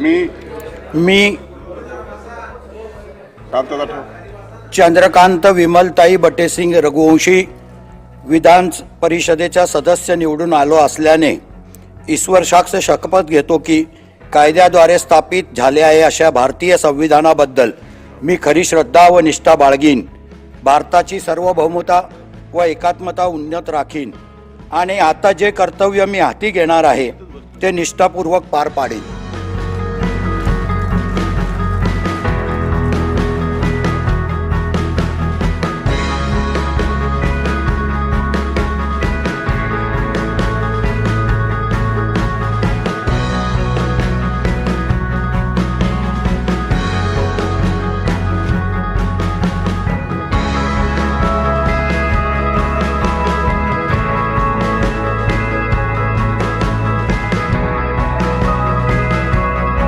मी मी शांतता ठेव. चंद्रकांत विमलताई बटेसिंग रघुवंशी विधान परिषदेचा सदस्य निवडून आलो असल्याने ईश्वर साक्ष शपथ घेतो की कायद्याद्वारे स्थापित झाले आहे अशा भारतीय संविधानाबद्दल मी खरी श्रद्धा व निष्ठा बाळगीन. भारताची सार्वभौमता व एकात्मता उन्नत राखीन. आणि आता जे कर्तव्य मी हाती घेणार आहे ते निष्ठापूर्वक पार पाडेन.